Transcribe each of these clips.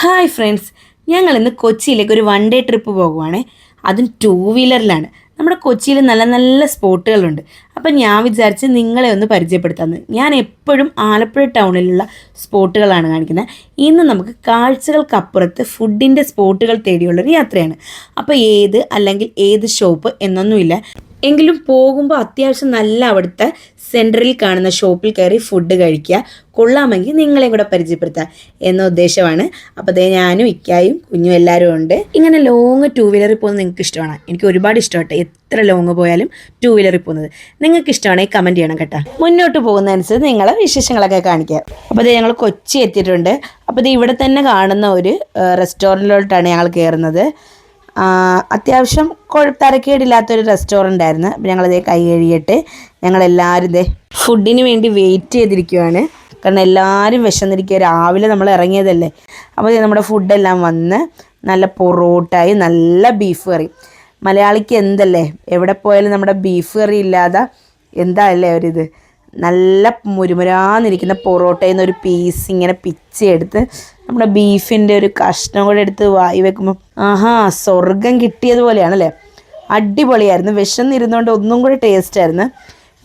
Hi friends ഞങ്ങൾ ഇന്ന് കൊച്ചിയിലേക്ക് ഒരു വൺ ഡേ ട്രിപ്പ് പോകുവാണ്. അതും ടൂ വീലറിലാണ് നമ്മുടെ കൊച്ചിയിൽ നല്ല നല്ല സ്പോട്ടുകളുണ്ട്. അപ്പം ഞാൻ വിചാരിച്ച് നിങ്ങളെ ഒന്ന് പരിചയപ്പെടുത്താമെന്ന് ഞാൻ എപ്പോഴും ആലപ്പുഴ ടൗണിലുള്ള സ്പോട്ടുകളാണ് കാണിക്കുന്നത് ഇന്ന് നമുക്ക് കാഴ്ചകൾക്കപ്പുറത്ത് ഫുഡിന്റെ സ്പോട്ടുകൾ തേടിയുള്ളൊരു യാത്രയാണ്. അപ്പോൾ ഏത് അല്ലെങ്കിൽ ഏത് ഷോപ്പ് എന്നൊന്നുമില്ല. എങ്കിലും പോകുമ്പോൾ അത്യാവശ്യം നല്ല അവിടുത്തെ സെന്ററിൽ കാണുന്ന ഷോപ്പിൽ കയറി ഫുഡ് കഴിക്കുക. കൊള്ളാമെങ്കിൽ നിങ്ങളെയും കൂടെ പരിചയപ്പെടുത്താം എന്ന ഉദ്ദേശമാണ്. അപ്പോൾ അതേ ഞാനും ഇക്കായും കുഞ്ഞും എല്ലാവരും ഉണ്ട്. ഇങ്ങനെ ലോങ് ടൂ വീലറിൽ പോകുന്നത് നിങ്ങൾക്ക് ഇഷ്ടമാണ്? എനിക്ക് ഒരുപാട് ഇഷ്ടമാട്ടെ. എത്ര ലോങ് പോയാലും ടൂ വീലറിൽ പോകുന്നത്. നിങ്ങൾക്ക് ഇഷ്ടമാണെങ്കിൽ കമന്റ് ചെയ്യണം കേട്ടോ. മുന്നോട്ട് പോകുന്നതനുസരിച്ച് നിങ്ങളെ വിശേഷങ്ങളൊക്കെ കാണിക്കുക അപ്പോൾ അതേ ഞങ്ങൾ കൊച്ചി എത്തിയിട്ടുണ്ട്. അപ്പോൾ ഇത് ഇവിടെ തന്നെ കാണുന്ന ഒരു റെസ്റ്റോറന്റിലോട്ടാണ് ഞങ്ങൾ കയറുന്നത്. അത്യാവശ്യം തരക്കേടില്ലാത്തൊരു റെസ്റ്റോറന്റ് ആയിരുന്നു അപ്പോൾ ഞങ്ങളത് കൈ കഴുകിയിട്ട് ഞങ്ങളെല്ലാവരും ഇതേ ഫുഡിന് വേണ്ടി വെയിറ്റ് ചെയ്തിരിക്കുവാണ്. കാരണം എല്ലാവരും വിശന്നിരിക്കുക. രാവിലെ നമ്മൾ ഇറങ്ങിയതല്ലേ. അപ്പോൾ നമ്മുടെ ഫുഡെല്ലാം വന്ന് നല്ല പൊറോട്ടായി നല്ല ബീഫ് കറി മലയാളിക്ക് എന്തല്ലേ? എവിടെ പോയാലും നമ്മുടെ ബീഫ് കറി ഇല്ലാതെ എന്താ അല്ലേ ഒരിത്? നല്ല മുരുമുരാന്നിരിക്കുന്ന പൊറോട്ടയിൽ നിന്ന് ഒരു പീസ് ഇങ്ങനെ പിച്ചെടുത്ത് നമ്മുടെ ബീഫിന്റെ ഒരു കഷ്ണം കൂടെ എടുത്ത് വായി വെക്കുമ്പോൾ ആഹാ സ്വർഗം കിട്ടിയതുപോലെയാണല്ലേ അടിപൊളിയായിരുന്നു. വിശന്നിരുന്നുകൊണ്ട് ഒന്നും കൂടി ടേസ്റ്റ് ആയിരുന്നു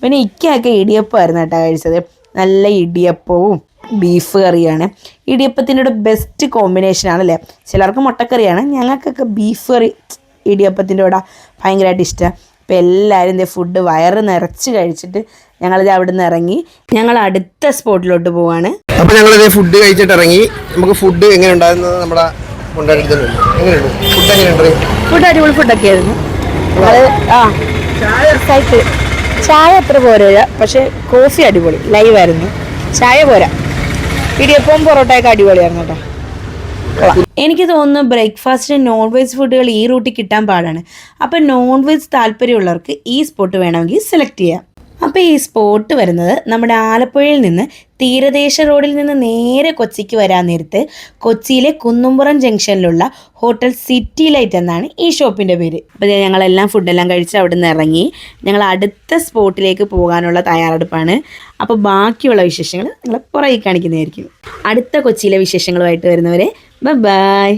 പിന്നെ ഇക്കയൊക്കെ ഇടിയപ്പമായിരുന്നു കേട്ടോ കഴിച്ചത്. നല്ല ഇടിയപ്പവും ബീഫ് കറിയാണ്. ഇടിയപ്പത്തിന്റെ ഒരു ബെസ്റ്റ് കോമ്പിനേഷൻ ആണല്ലേ? ചിലർക്ക് മുട്ടക്കറിയാണ്. ഞങ്ങൾക്കൊക്കെ ബീഫ് കറി ഇടിയപ്പത്തിന്റെ കൂടെ ഭയങ്കരമായിട്ട് ഇഷ്ടമാണ് അപ്പോൾ എല്ലാവരും ഇതേ ഫുഡ് വയറ് നിറച്ച് കഴിച്ചിട്ട് ഞങ്ങളിത് അവിടെ നിന്ന് ഇറങ്ങി. ഞങ്ങൾ അടുത്ത സ്പോട്ടിലോട്ട് പോവാണ്. അപ്പൊ ഞങ്ങൾ ഇതേ ഫുഡ് കഴിച്ചിട്ട് ഇറങ്ങി. നമുക്ക് ഫുഡ് എങ്ങനെ ഉണ്ടായിരുന്നത് നമ്മുടെ ഫുഡ് അടിപൊളി ഫുഡൊക്കെ ആയിരുന്നു ആ ചായ അത്ര പോരാ പക്ഷെ കോഫി അടിപൊളി. ലൈവ് ആയിരുന്നു. ചായ പോരാ. ഇടിയപ്പവും പൊറോട്ടയൊക്കെ അടിപൊളിയായിരുന്നു കേട്ടോ. എനിക്ക് തോന്നുന്നു ബ്രേക്ക്ഫാസ്റ്റിന് നോൺ വെജ് ഫുഡുകൾ ഈ റൂട്ടിൽ കിട്ടാൻ പാടാണ്. അപ്പം നോൺ വെജ് താല്പര്യമുള്ളവർക്ക് ഈ സ്പോട്ട് വേണമെങ്കിൽ സെലക്ട് ചെയ്യാം. അപ്പോൾ ഈ സ്പോട്ട് വരുന്നത് നമ്മുടെ ആലപ്പുഴയിൽ നിന്ന് തീരദേശ റോഡിൽ നിന്ന് നേരെ കൊച്ചിക്ക് വരാൻ നേരത്ത് കൊച്ചിയിലെ കുന്നുംപുറം ജംഗ്ഷനിലുള്ള ഹോട്ടൽ സിറ്റി ലൈറ്റ് എന്നാണ് ഈ ഷോപ്പിന്റെ പേര്. അപ്പോൾ ഞങ്ങളെല്ലാം ഫുഡെല്ലാം കഴിച്ച് അവിടെ നിന്ന് ഇറങ്ങി. ഞങ്ങൾ അടുത്ത സ്പോട്ടിലേക്ക് പോകാനുള്ള തയ്യാറെടുപ്പാണ്. അപ്പോൾ ബാക്കിയുള്ള വിശേഷങ്ങൾ നിങ്ങളെ പുറകെ കാണിക്കുന്നതായിരിക്കും. അടുത്ത കൊച്ചിയിലെ വിശേഷങ്ങളുമായിട്ട് വരുന്നവരെ ബൈ.